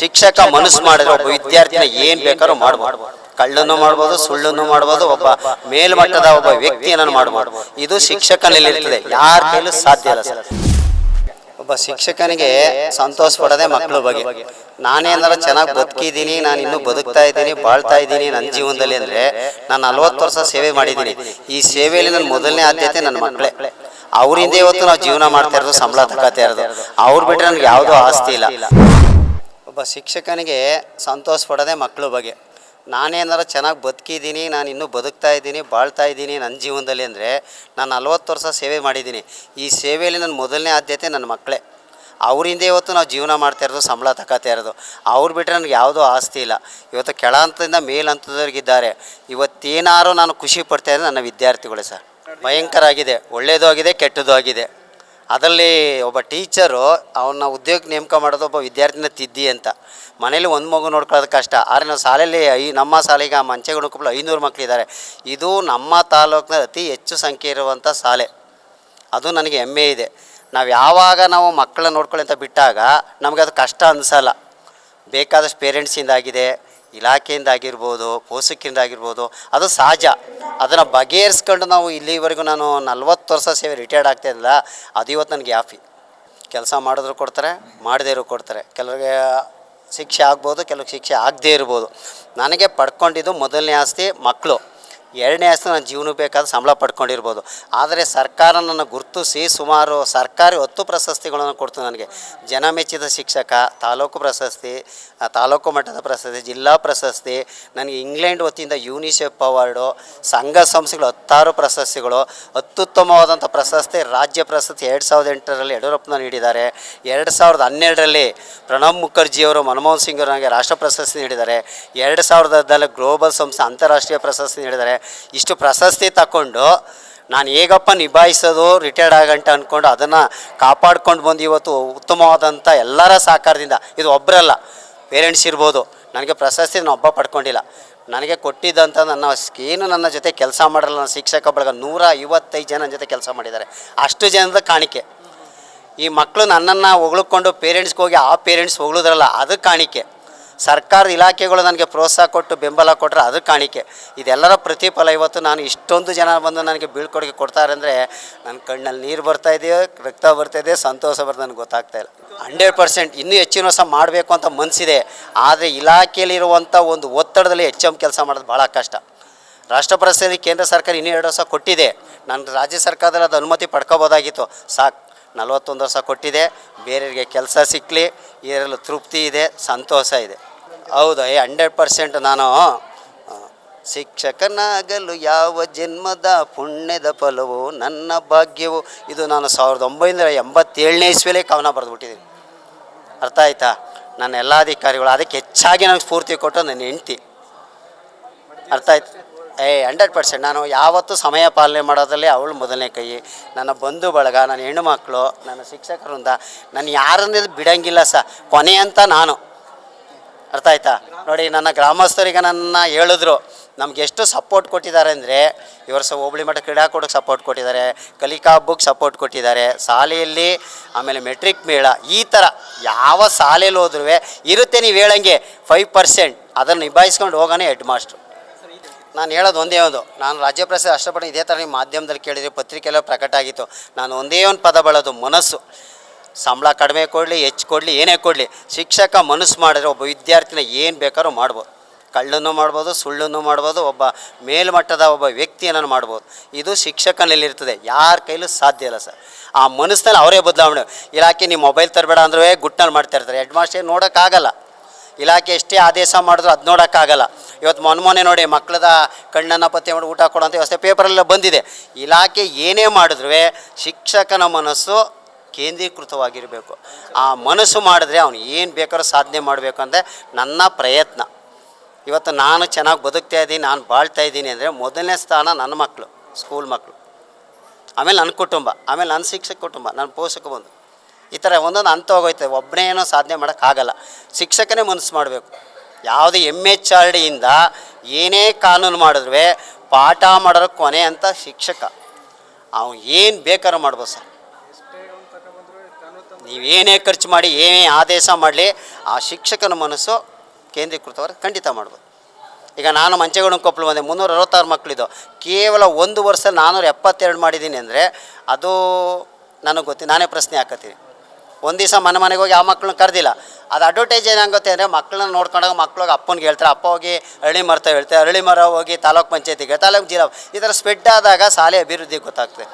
ಶಿಕ್ಷಕ ಮನಸ್ಸು ಮಾಡಿದ್ರೆ ಒಬ್ಬ ವಿದ್ಯಾರ್ಥಿನ ಏನ್ ಬೇಕಾದ್ರೂ ಮಾಡ್ಬೋದು. ಕಳ್ಳನ್ನು ಮಾಡ್ಬೋದು, ಸುಳ್ಳನ್ನು ಮಾಡ್ಬೋದು, ಒಬ್ಬ ಮೇಲ್ಮಟ್ಟದ ಒಬ್ಬ ವ್ಯಕ್ತಿಯನ್ನು ಮಾಡಬಹುದು ಇದು ಶಿಕ್ಷಕನಲ್ಲಿರ್ತದೆ. ಯಾರ ಕೈಲೂ ಸಾಧ್ಯ ಇಲ್ಲ ಸರ್. ಒಬ್ಬ ಶಿಕ್ಷಕನಿಗೆ ಸಂತೋಷ ಪಡೋದೆ ಮಕ್ಕಳ ಬಗ್ಗೆ. ನಾನೇನಾರ ಚೆನ್ನಾಗಿ ಬದುಕಿದ್ದೀನಿ, ನಾನು ಇನ್ನೂ ಬದುಕ್ತಾ ಇದ್ದೀನಿ, ಬಾಳ್ತಾ ಇದ್ದೀನಿ ನನ್ನ ಜೀವನದಲ್ಲಿ ಅಂದರೆ ನಾನು ನಲ್ವತ್ತು ವರ್ಷ ಸೇವೆ ಮಾಡಿದ್ದೀನಿ. ಈ ಸೇವೆಯಲ್ಲಿ ನನ್ನ ಮೊದಲನೇ ಆದ್ಯತೆ ನನ್ನ ಮಕ್ಕಳೇ. ಅವರಿಂದ ಇವತ್ತು ನಾವು ಜೀವನ ಮಾಡ್ತಾ ಇರೋದು, ಸಂಬಳ ತಗೋತಾ ಇರೋದು. ಅವ್ರು ಬಿಟ್ಟರೆ ನನಗೆ ಯಾವುದೋ ಆಸ್ತಿ ಇಲ್ಲ. ಶಿಕ್ಷಕನಿಗೆ ಸಂತೋಷ ಪಡೋದೇ ಮಕ್ಕಳ ಬಗ್ಗೆ. ನಾನೇನಾರು ಚೆನ್ನಾಗಿ ಬದುಕಿದ್ದೀನಿ, ನಾನು ಇನ್ನೂ ಬದುಕ್ತಾ ಇದ್ದೀನಿ, ಬಾಳ್ತಾ ಇದ್ದೀನಿ ನನ್ನ ಜೀವನದಲ್ಲಿ ಅಂದರೆ ನಾನು ನಲ್ವತ್ತು ವರ್ಷ ಸೇವೆ ಮಾಡಿದ್ದೀನಿ. ಈ ಸೇವೆಯಲ್ಲಿ ನನ್ನ ಮೊದಲನೇ ಆದ್ಯತೆ ನನ್ನ ಮಕ್ಕಳೇ. ಅವರಿಂದ ಇವತ್ತು ನಾವು ಜೀವನ ಮಾಡ್ತಾ ಇರೋದು, ಸಂಬಳ ತಗೋತಾ ಇರೋದು. ಅವ್ರು ಬಿಟ್ಟರೆ ನನಗೆ ಯಾವುದೂ ಆಸ್ತಿ ಇಲ್ಲ. ಇವತ್ತು ಕೆಳ ಹಂತದಿಂದ ಮೇಲಂತದವ್ರಿಗಿದ್ದಾರೆ. ಇವತ್ತೇನಾರು ನಾನು ಖುಷಿ ಪಡ್ತಾ ನನ್ನ ವಿದ್ಯಾರ್ಥಿಗಳೇ ಸರ್. ಭಯಂಕರ ಆಗಿದೆ. ಒಳ್ಳೆಯದು ಆಗಿದೆ, ಕೆಟ್ಟದ್ದು ಆಗಿದೆ. ಅದರಲ್ಲಿ ಒಬ್ಬ ಟೀಚರು ಅವನ್ನ ಉದ್ಯೋಗ ನೇಮಕ ಮಾಡೋದು ಒಬ್ಬ ವಿದ್ಯಾರ್ಥಿನ ತಿದ್ದಿ ಅಂತ. ಮನೇಲಿ ಒಂದು ಮಗು ನೋಡ್ಕೊಳ್ಳೋದು ಕಷ್ಟ. ಆದರೆ ನಾವು ಶಾಲೆಯಲ್ಲಿ ಐ, ನಮ್ಮ ಶಾಲೆಗೆ ಆ ಮಂಚೆಗುಣಕಪ್ಪಲು ಐನೂರು ಮಕ್ಕಳಿದ್ದಾರೆ ಇದು ನಮ್ಮ ತಾಲೂಕಿನ ಅತಿ ಹೆಚ್ಚು ಸಂಖ್ಯೆ ಇರುವಂಥ ಶಾಲೆ. ಅದು ನನಗೆ ಹೆಮ್ಮೆ ಇದೆ. ನಾವು ಯಾವಾಗ ನಾವು ಮಕ್ಕಳನ್ನ ನೋಡ್ಕೊಳ್ಳಿ ಅಂತ ಬಿಟ್ಟಾಗ ನಮಗೆ ಅದು ಕಷ್ಟ ಅನಿಸಲ್ಲ. ಬೇಕಾದಷ್ಟು ಪೇರೆಂಟ್ಸಿಂದ ಆಗಿದೆ. ಇಲಾಖೆಯಿಂದ ಆಗಿರ್ಬೋದು, ಪೋಷಕರಿಂದ ಆಗಿರ್ಬೋದು, ಅದು ಸಹಜ. ಅದನ್ನು ಬಗೆಹರಿಸ್ಕೊಂಡು ನಾವು ಇಲ್ಲಿವರೆಗೂ ನಾನು ನಲ್ವತ್ತು ವರ್ಷ ಸೇವೆ ರಿಟೈರ್ಡ್ ಆಗ್ತಾಯಿಲ್ಲ ಅದು ಇವತ್ತು ನನಗೆ ಯಾಫಿ ಕೆಲಸ ಮಾಡಿದ್ರು ಕೊಡ್ತಾರೆ, ಮಾಡದೇ ಇರೋ ಕೊಡ್ತಾರೆ. ಕೆಲವರಿಗೆ ಶಿಕ್ಷೆ ಆಗ್ಬೋದು, ಕೆಲವ್ರಿಗೆ ಶಿಕ್ಷೆ ಆಗದೇ ಇರ್ಬೋದು. ನನಗೆ ಪಡ್ಕೊಂಡಿದ್ದು ಮೊದಲನೇ ಆಸ್ತಿ ಮಕ್ಕಳು. ಎರಡನೇ ಆಸ್ತಿ ನನ್ನ ಜೀವನ ಬೇಕಾದ ಸಂಬಳ ಪಡ್ಕೊಂಡಿರ್ಬೋದು. ಆದರೆ ಸರ್ಕಾರ ನನ್ನ ಗುರುತಿಸಿ ಸುಮಾರು ಸರ್ಕಾರಿ ಹತ್ತು ಪ್ರಶಸ್ತಿಗಳನ್ನು ಕೊಡ್ತು ನನಗೆ. ಜನ ಮೆಚ್ಚಿದ ಶಿಕ್ಷಕ, ತಾಲೂಕು ಪ್ರಶಸ್ತಿ ತಾಲೂಕು ಮಟ್ಟದ ಪ್ರಶಸ್ತಿ, ಜಿಲ್ಲಾ ಪ್ರಶಸ್ತಿ, ನನಗೆ ಇಂಗ್ಲೆಂಡ್ ವತಿಯಿಂದ ಯೂನಿಸೆಫ್ ಅವಾರ್ಡು, ಸಂಘ ಸಂಸ್ಥೆಗಳು ಹತ್ತಾರು ಪ್ರಶಸ್ತಿಗಳು, ಅತ್ಯುತ್ತಮವಾದಂಥ ಪ್ರಶಸ್ತಿ, ರಾಜ್ಯ ಪ್ರಶಸ್ತಿ ಎರಡು ಸಾವಿರದ ಎಂಟರಲ್ಲಿ ಯಡಿಯೂರಪ್ಪನ ನೀಡಿದ್ದಾರೆ. ಎರಡು ಸಾವಿರದ ಹನ್ನೆರಡರಲ್ಲಿ ಪ್ರಣಬ್ ಮುಖರ್ಜಿಯವರು, ಮನಮೋಹನ್ ಸಿಂಗ್ ಅವರು ನನಗೆ ರಾಷ್ಟ್ರ ಪ್ರಶಸ್ತಿ ನೀಡಿದ್ದಾರೆ. ಎರಡು ಸಾವಿರದ ಹದಿನಾಲ್ಕು ಗ್ಲೋಬಲ್ ಸಂಸ್ಥೆ ಅಂತಾರಾಷ್ಟ್ರೀಯ ಪ್ರಶಸ್ತಿ ನೀಡಿದ್ದಾರೆ. ಇಷ್ಟು ಪ್ರಶಸ್ತಿ ತಗೊಂಡು ನಾನು ಹೇಗಪ್ಪ ನಿಭಾಯಿಸೋದು ರಿಟೈರ್ಡ್ ಆಗಂಟ ಅಂದ್ಕೊಂಡು ಅದನ್ನು ಕಾಪಾಡ್ಕೊಂಡು ಬಂದು ಇವತ್ತು ಉತ್ತಮವಾದಂಥ ಎಲ್ಲರ ಸಹಕಾರದಿಂದ, ಇದು ಒಬ್ಬರಲ್ಲ ಪೇರೆಂಟ್ಸ್ ಇರ್ಬೋದು, ನನಗೆ ಪ್ರಶಸ್ತಿ ನಾನು ಒಬ್ಬ ಪಡ್ಕೊಂಡಿಲ್ಲ. ನನಗೆ ಕೊಟ್ಟಿದ್ದಂಥ ನನ್ನ ಏನು ನನ್ನ ಜೊತೆ ಕೆಲಸ ಮಾಡಲ್ಲ, ನನ್ನ ಶಿಕ್ಷಕ ಬಳಗ ನೂರ ಐವತ್ತೈದು ಜನ ನನ್ನ ಜೊತೆ ಕೆಲಸ ಮಾಡಿದ್ದಾರೆ. ಅಷ್ಟು ಜನದ ಕಾಣಿಕೆ. ಈ ಮಕ್ಕಳು ನನ್ನನ್ನು ಹೊಗಳ್ಕೊಂಡು ಪೇರೆಂಟ್ಸ್ಗೆ ಹೋಗಿ ಆ ಪೇರೆಂಟ್ಸ್ ಹೊಗಳಿದ್ರಲ್ಲ, ಅದು ಕಾಣಿಕೆ. ಸರ್ಕಾರದ ಇಲಾಖೆಗಳು ನನಗೆ ಪ್ರೋತ್ಸಾಹ ಕೊಟ್ಟು ಬೆಂಬಲ ಕೊಟ್ಟರೆ ಅದು ಕಾಣಿಕೆ. ಇದೆಲ್ಲರ ಪ್ರತಿಫಲ ಇವತ್ತು ನಾನು ಇಷ್ಟೊಂದು ಜನ ಬಂದು ನನಗೆ ಬೀಳ್ಕೊಡುಗೆ ಕೊಡ್ತಾರೆ ಅಂದರೆ ನನ್ನ ಕಣ್ಣಲ್ಲಿ ನೀರು ಬರ್ತಾ ಇದೆಯೋ, ರಕ್ತ ಬರ್ತಾ ಇದೆ ಸಂತೋಷ ಬರ್ತದೆ ನನಗೆ ಗೊತ್ತಾಗ್ತಾ ಇಲ್ಲ. ಹಂಡ್ರೆಡ್ ಪರ್ಸೆಂಟ್ ಇನ್ನೂ ಹೆಚ್ಚಿನ ವರ್ಷ ಮಾಡಬೇಕು ಅಂತ ಮನಸ್ಸಿದೆ ಆದರೆ ಇಲಾಖೆಯಲ್ಲಿರುವಂಥ ಒಂದು ಒತ್ತಡದಲ್ಲಿ ಹೆಚ್ಚು ಕೆಲಸ ಮಾಡೋದು ಭಾಳ ಕಷ್ಟ. ರಾಷ್ಟ್ರ ಕೇಂದ್ರ ಸರ್ಕಾರ ಇನ್ನೂ ಎರಡು ವರ್ಷ ಕೊಟ್ಟಿದೆ. ನನ್ನ ರಾಜ್ಯ ಸರ್ಕಾರದಲ್ಲಿ ಅದು ಅನುಮತಿ ಪಡ್ಕೋಬೋದಾಗಿತ್ತು. ಸಾಕು, ನಲವತ್ತೊಂದು ವರ್ಷ ಕೊಟ್ಟಿದೆ. ಬೇರೆಯವರಿಗೆ ಕೆಲಸ ಸಿಕ್ಕಲಿ ಇದರಲ್ಲೂ ತೃಪ್ತಿ ಇದೆ, ಸಂತೋಷ ಇದೆ. ಹೌದು, ಏ ಹಂಡ್ರೆಡ್ ಪರ್ಸೆಂಟ್ ನಾನು ಶಿಕ್ಷಕನಾಗಲು ಯಾವ ಜನ್ಮದ ಪುಣ್ಯದ ಫಲವು, ನನ್ನ ಭಾಗ್ಯವು, ಇದು ನಾನು ಸಾವಿರದ ಒಂಬೈನೂರ ಎಂಬತ್ತೇಳನೇ ಇಸ್ವಿಲೇ ಕವನ ಬರೆದ್ಬಿಟ್ಟಿದ್ದೀನಿ ಅರ್ಥ ಆಯ್ತಾ? ನನ್ನ ಎಲ್ಲ ಅಧಿಕಾರಿಗಳು ಅದಕ್ಕೆ ಹೆಚ್ಚಾಗಿ ನನಗೆ ಸ್ಫೂರ್ತಿ ಕೊಟ್ಟು ನನ್ನ ಹೆಂಡ್ತಿ. ಅರ್ಥ ಆಯ್ತು? ಏ ಹಂಡ್ರೆಡ್ ಪರ್ಸೆಂಟ್ ನಾನು ಯಾವತ್ತೂ ಸಮಯ ಪಾಲನೆ ಮಾಡೋದ್ರಲ್ಲಿ ಅವಳು ಮೊದಲನೇ ಕೈ. ನನ್ನ ಬಂಧು ಬಳಗ, ನನ್ನ ಹೆಣ್ಣು ಮಕ್ಕಳು, ನನ್ನ ಶಿಕ್ಷಕರಿಂದ ನಾನು ಯಾರನ್ನ ಬಿಡಂಗಿಲ್ಲ ಸ ಕೊನೆ ಅಂತ ನಾನು. ಅರ್ಥ ಆಯ್ತಾ? ನೋಡಿ, ನನ್ನ ಗ್ರಾಮಸ್ಥರಿಗೆ ನನ್ನ ಹೇಳಿದ್ರು, ನಮ್ಗೆ ಎಷ್ಟು ಸಪೋರ್ಟ್ ಕೊಟ್ಟಿದ್ದಾರೆ ಅಂದರೆ, ಈ ವರ್ಷ ಹೋಬಳಿ ಮಠ ಕ್ರೀಡಾಕೂಟಕ್ಕೆ ಸಪೋರ್ಟ್ ಕೊಟ್ಟಿದ್ದಾರೆ, ಕಲಿಕಾ ಬುಕ್ ಸಪೋರ್ಟ್ ಕೊಟ್ಟಿದ್ದಾರೆ, ಶಾಲೆಯಲ್ಲಿ ಆಮೇಲೆ ಮೆಟ್ರಿಕ್ ಮೇಳ, ಈ ಥರ ಯಾವ ಶಾಲೆಯಲ್ಲಿ ಹೋದ್ರೂ ಇರುತ್ತೆ ನೀವು ಹೇಳಂಗೆ ಫೈವ್ ಪರ್ಸೆಂಟ್ ಅದನ್ನು ನಿಭಾಯಿಸ್ಕೊಂಡು ಹೋಗೋಣ ಹೆಡ್ ಮಾಸ್ಟ್ರು. ನಾನು ಹೇಳೋದು ಒಂದೇ ಒಂದು, ನಾನು ರಾಜ್ಯ ಪ್ರಸಾದ ಅಷ್ಟಪಟ್ಟು ಇದೇ ಥರ ನೀವು ಮಾಧ್ಯಮದಲ್ಲಿ ಕೇಳಿದರೆ ಪತ್ರಿಕೆಲ್ಲ ಪ್ರಕಟ ಆಗಿತ್ತು. ನಾನು ಒಂದೇ ಒಂದು ಪದ ಬಳೋದು, ಮನಸ್ಸು. ಸಂಬಳ ಕಡಿಮೆ ಕೊಡಲಿ, ಹೆಚ್ಚು ಕೊಡಲಿ, ಏನೇ ಕೊಡಲಿ, ಶಿಕ್ಷಕ ಮನಸ್ಸು ಮಾಡಿದ್ರೆ ಒಬ್ಬ ವಿದ್ಯಾರ್ಥಿನ ಏನು ಬೇಕಾದ್ರೂ ಮಾಡ್ಬೋದು. ಕಳ್ಳನ್ನು ಮಾಡ್ಬೋದು, ಸುಳ್ಳನ್ನು ಮಾಡ್ಬೋದು, ಒಬ್ಬ ಮೇಲ್ಮಟ್ಟದ ಒಬ್ಬ ವ್ಯಕ್ತಿಯನ್ನು ಮಾಡ್ಬೋದು. ಇದು ಶಿಕ್ಷಕನಲ್ಲಿರ್ತದೆ. ಯಾರ ಕೈಲೂ ಸಾಧ್ಯ ಇಲ್ಲ ಸರ್. ಆ ಮನಸ್ಸಿನಲ್ಲಿ ಅವರೇ ಬದಲಾವಣೆ. ಇಲಾಖೆ ನೀವು ಮೊಬೈಲ್ ತರಬೇಡ ಅಂದ್ರೆ ಗುಟ್ನಲ್ಲಿ ಮಾಡ್ತಾ ಇರ್ತಾರೆ. ಹೆಡ್ ಮಾಸ್ಟರ್ ನೋಡೋಕ್ಕಾಗಲ್ಲ. ಇಲಾಖೆ ಎಷ್ಟೇ ಆದೇಶ ಮಾಡಿದ್ರು ಅದು ನೋಡೋಕ್ಕಾಗಲ್ಲ. ಇವತ್ತು ಮೊನ್ನೆ ಮೊನ್ನೆ ನೋಡಿ ಮಕ್ಕಳದ ಕಣ್ಣನ್ನು ಪತ್ತೆ ಮಾಡಿ ಊಟ ಕೊಡೋಂಥ ವ್ಯವಸ್ಥೆ ಪೇಪರೆಲ್ಲ ಬಂದಿದೆ. ಇಲಾಖೆ ಏನೇ ಮಾಡಿದ್ರು ಶಿಕ್ಷಕನ ಮನಸ್ಸು ಕೇಂದ್ರೀಕೃತವಾಗಿರಬೇಕು. ಆ ಮನಸ್ಸು ಮಾಡಿದ್ರೆ ಅವನು ಏನು ಬೇಕಾದ್ರೂ ಸಾಧನೆ ಮಾಡಬೇಕು ಅಂದರೆ ನನ್ನ ಪ್ರಯತ್ನ. ಇವತ್ತು ನಾನು ಚೆನ್ನಾಗಿ ಬದುಕ್ತಾ ಇದ್ದೀನಿ, ನಾನು ಬಾಳ್ತಾ ಇದ್ದೀನಿ ಅಂದರೆ ಮೊದಲನೇ ಸ್ಥಾನ ನನ್ನ ಮಕ್ಕಳು ಸ್ಕೂಲ್ ಮಕ್ಕಳು ಆಮೇಲೆ ನನ್ನ ಕುಟುಂಬ, ಆಮೇಲೆ ನನ್ನ ಶಿಕ್ಷಕ ಕುಟುಂಬ ನನ್ನ ಪೋಷಕ ಬಂದು. ಈ ಥರ ಒಂದೊಂದು ಹಂತ ಹೋಗೋಯ್ತದೆ ಒಬ್ಬನೇ ಏನೋ ಸಾಧನೆ ಮಾಡೋಕ್ಕಾಗಲ್ಲ ಶಿಕ್ಷಕನೇ ಮನಸ್ಸು ಮಾಡಬೇಕು. ಯಾವುದೇ ಎಂ ಎಚ್ ಆರ್ ಡಿಯಿಂದ ಏನೇ ಕಾನೂನು ಮಾಡಿದ್ರೆ ಪಾಠ ಮಾಡೋರು ಕೊನೆ ಅಂತ ಶಿಕ್ಷಕ. ಅವನು ಏನು ಬೇಕಾದ್ರೂ ಮಾಡ್ಬೋದು ಸರ್. ನೀವೇನೇ ಖರ್ಚು ಮಾಡಿ, ಏನೇ ಆದೇಶ ಮಾಡಲಿ, ಆ ಶಿಕ್ಷಕನ ಮನಸ್ಸು ಕೇಂದ್ರೀಕೃತವಾಗಿ ಖಂಡಿತ ಮಾಡ್ಬೋದು. ಈಗ ನಾನು ಮಂಚೇಗೌಡ ಕೊಪ್ಪಳು ಬಂದೆ, ಮುನ್ನೂರ ಅರವತ್ತಾರು ಮಕ್ಕಳಿದ್ದು ಕೇವಲ ಒಂದು ವರ್ಷ ನಾನ್ನೂರ ಎಪ್ಪತ್ತೆರಡು ಮಾಡಿದ್ದೀನಿ ಅಂದರೆ, ಅದು ನನಗೆ ಗೊತ್ತಿ, ನಾನೇ ಪ್ರಶ್ನೆ ಹಾಕತ್ತೀನಿ. ಒಂದು ದಿವಸ ಮನೆ ಮನೆಗೆ ಹೋಗಿ ಆ ಮಕ್ಕಳನ್ನ ಕರೆದಿಲ್ಲ. ಅದು ಅಡ್ವರ್ಟೈಸ್ ಏನಾಗುತ್ತೆ ಅಂದರೆ ಮಕ್ಕಳನ್ನ ನೋಡ್ಕೊಂಡಾಗ ಮಕ್ಳಿಗೆ ಅಪ್ಪನಿಗೆ ಹೇಳ್ತಾರೆ, ಅಪ್ಪ ಹೋಗಿ ಅರಳಿ ಮರ ಹೇಳ್ತಾರೆ ಅರಳಿ ಮರ ಹೋಗಿ ತಾಲೂಕು ಪಂಚಾಯತಿಗೆ ತಾಲೂಕು ಜಿಲ್ಲಾ ಈ ಥರ ಸ್ಪೆಡ್ ಆದಾಗ ಶಾಲೆ ಅಭಿವೃದ್ಧಿ ಗೊತ್ತಾಗ್ತದೆ.